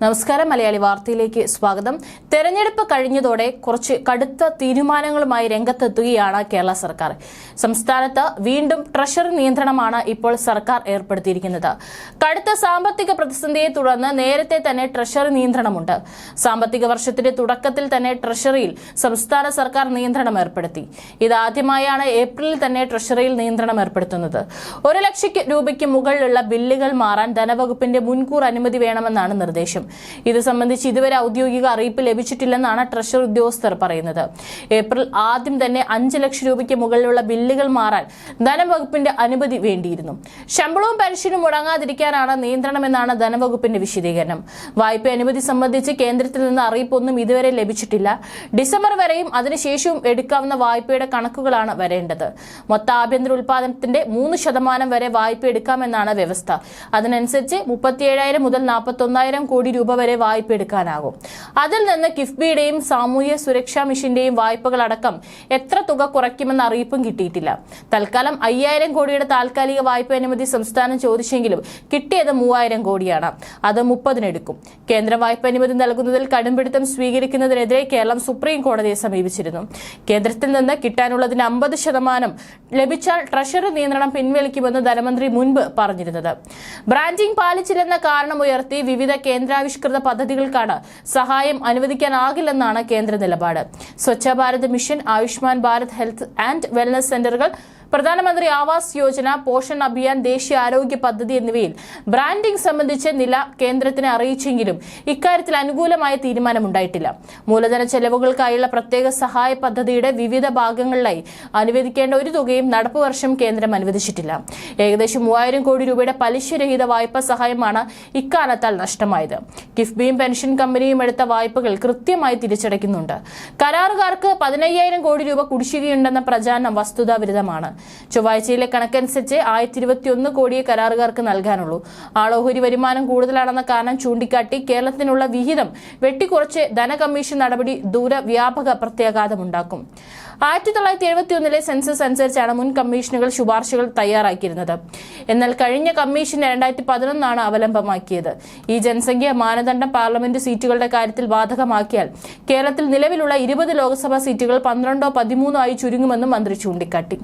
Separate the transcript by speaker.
Speaker 1: നമസ്കാരം മലയാളി വാർത്തയിലേക്ക് സ്വാഗതം. തെരഞ്ഞെടുപ്പ് കഴിഞ്ഞതോടെ കുറച്ച് കടുത്ത തീരുമാനങ്ങളുമായി രംഗത്തെത്തുകയാണ് കേരള സർക്കാർ. സംസ്ഥാനത്ത് വീണ്ടും ട്രഷറി നിയന്ത്രണമാണ് ഇപ്പോൾ സർക്കാർ ഏർപ്പെടുത്തിയിരിക്കുന്നത്. കടുത്ത സാമ്പത്തിക പ്രതിസന്ധിയെ തുടർന്ന് നേരത്തെ തന്നെ ട്രഷറി നിയന്ത്രണമുണ്ട്. സാമ്പത്തിക വർഷത്തിന്റെ തുടക്കത്തിൽ തന്നെ ട്രഷറിയിൽ സംസ്ഥാന സർക്കാർ നിയന്ത്രണം ഏർപ്പെടുത്തി. ഇതാദ്യമായാണ് ഏപ്രിലിൽ തന്നെ ട്രഷറിയിൽ നിയന്ത്രണം ഏർപ്പെടുത്തുന്നത്. ഒരു ലക്ഷം രൂപയ്ക്ക് മുകളിലുള്ള ബില്ലുകൾ മാറാൻ ധനവകുപ്പിന്റെ മുൻകൂർ അനുമതി വേണമെന്നാണ് നിർദ്ദേശം. ഇത് സംബന്ധിച്ച് ഇതുവരെ ഔദ്യോഗിക അറിയിപ്പ് ലഭിച്ചിട്ടില്ലെന്നാണ് ട്രഷറി ഉദ്യോഗസ്ഥർ പറയുന്നത്. ഏപ്രിൽ ആദ്യം തന്നെ അഞ്ച് ലക്ഷം രൂപയ്ക്ക് മുകളിലുള്ള ബില്ലുകൾ മാറാൻ ധനവകുപ്പിന്റെ അനുമതി വേണ്ടിയിരുന്നു. ശമ്പളവും പെൻഷനും മുടങ്ങാതിരിക്കാനാണ് നിയന്ത്രണമെന്നാണ് ധനവകുപ്പിന്റെ വിശദീകരണം. വായ്പ അനുമതി സംബന്ധിച്ച് കേന്ദ്രത്തിൽ നിന്ന് അറിയിപ്പൊന്നും ഇതുവരെ ലഭിച്ചിട്ടില്ല. ഡിസംബർ വരെയും അതിനുശേഷവും എടുക്കാവുന്ന വായ്പയുടെ കണക്കുകളാണ് വരേണ്ടത്. മൊത്ത ആഭ്യന്തര ഉൽപാദനത്തിന്റെ മൂന്ന് ശതമാനം വരെ വായ്പ എടുക്കാമെന്നാണ് വ്യവസ്ഥ. അതിനനുസരിച്ച് മുപ്പത്തിയേഴായിരം മുതൽ നാൽപ്പത്തൊന്നായിരം കോടി രൂപ വരെ വായ്പ എടുക്കാനാകും. അതിൽ നിന്ന് കിഫ്ബിയുടെയും സാമൂഹ്യ സുരക്ഷാ മിഷന്റെയും വായ്പകളടക്കം എത്ര തുക കുറയ്ക്കുമെന്ന അറിയിപ്പും കിട്ടിയിട്ടില്ല. തൽക്കാലം അയ്യായിരം കോടിയുടെ താൽക്കാലിക വായ്പ അനുമതി സംസ്ഥാനം ചോദിച്ചെങ്കിലും കിട്ടിയത് മൂവായിരം കോടിയാണ്. അത് മുപ്പതിനെടുക്കും കേന്ദ്ര വായ്പ അനുമതി നൽകുന്നതിൽ കടുംപിടുത്തം സ്വീകരിക്കുന്നതിനെതിരെ കേരളം സുപ്രീം കോടതിയെ സമീപിച്ചിരുന്നു. കേന്ദ്രത്തിൽ നിന്ന് കിട്ടാനുള്ളതിന് അമ്പത് ശതമാനം ലഭിച്ചാൽ ട്രഷറി നിയന്ത്രണം പിൻവലിക്കുമെന്ന് ധനമന്ത്രി മുൻപ് പറഞ്ഞിരുന്നത്. ബ്രാൻഡിംഗ് പാലിച്ചില്ലെന്ന കാരണമുയർത്തി വിവിധ കേന്ദ്രാവിഷ്കൃത പദ്ധതികൾക്കാണ് സഹായം അനുവദിക്കാനാകില്ലെന്നാണ് കേന്ദ്ര നിലപാട്. Swachh Bharat mission Ayushman Bharat health and wellness സെന്ററുകൾ പ്രധാനമന്ത്രി ആവാസ് യോജന പോഷൺ അഭിയാൻ ദേശീയ ആരോഗ്യ പദ്ധതി എന്നിവയിൽ ബ്രാൻഡിംഗ് സംബന്ധിച്ച് നില കേന്ദ്രത്തിനെ അറിയിച്ചെങ്കിലും ഇക്കാര്യത്തിൽ അനുകൂലമായ തീരുമാനമുണ്ടായിട്ടില്ല. മൂലധന ചെലവുകൾക്കായുള്ള പ്രത്യേക സഹായ പദ്ധതിയുടെ വിവിധ ഭാഗങ്ങളിലായി അനുവദിക്കേണ്ട ഒരു തുകയും നടപ്പ് വർഷം കേന്ദ്രം അനുവദിച്ചിട്ടില്ല. ഏകദേശം മൂവായിരം കോടി രൂപയുടെ പലിശരഹിത വായ്പാ സഹായമാണ് ഇക്കാലത്താൽ നഷ്ടമായത്. കിഫ്ബിയും പെൻഷൻ കമ്പനിയും എടുത്ത വായ്പകൾ കൃത്യമായി തിരിച്ചടയ്ക്കുന്നുണ്ട്. കരാറുകാർക്ക് പതിനയ്യായിരം കോടി രൂപ കുടിശ്ശികയുണ്ടെന്ന പ്രചാരണം വസ്തുതാവിരുദ്ധമാണ്. ചൊവ്വാഴ്ചയിലെ കണക്കനുസരിച്ച് ആയിരത്തി ഇരുപത്തിയൊന്ന് കോടിയെ കരാറുകാർക്ക് നൽകാനുള്ളൂ. ആളോഹരി വരുമാനം കൂടുതലാണെന്ന കാരണം ചൂണ്ടിക്കാട്ടി കേരളത്തിനുള്ള വിഹിതം വെട്ടിക്കുറച്ച് ധനകമ്മീഷൻ നടപടി ദൂരവ്യാപക പ്രത്യാഘാതമുണ്ടാക്കും. ആയിരത്തി തൊള്ളായിരത്തി എഴുപത്തി ഒന്നിലെ സെൻസസ് അനുസരിച്ചാണ് മുൻ കമ്മീഷനുകൾ ശുപാർശകൾ തയ്യാറാക്കിയിരുന്നത്. എന്നാൽ കഴിഞ്ഞ കമ്മീഷൻ രണ്ടായിരത്തി പതിനൊന്നാണ് അവലംബമാക്കിയത്. ഈ ജനസംഖ്യ മാനദണ്ഡം പാർലമെന്റ് സീറ്റുകളുടെ കാര്യത്തിൽ ബാധകമാക്കിയാൽ കേരളത്തിൽ നിലവിലുള്ള ഇരുപത് ലോക്സഭാ സീറ്റുകൾ പന്ത്രണ്ടോ പതിമൂന്നോ ആയി ചുരുങ്ങുമെന്നും മന്ത്രി ചൂണ്ടിക്കാട്ടി.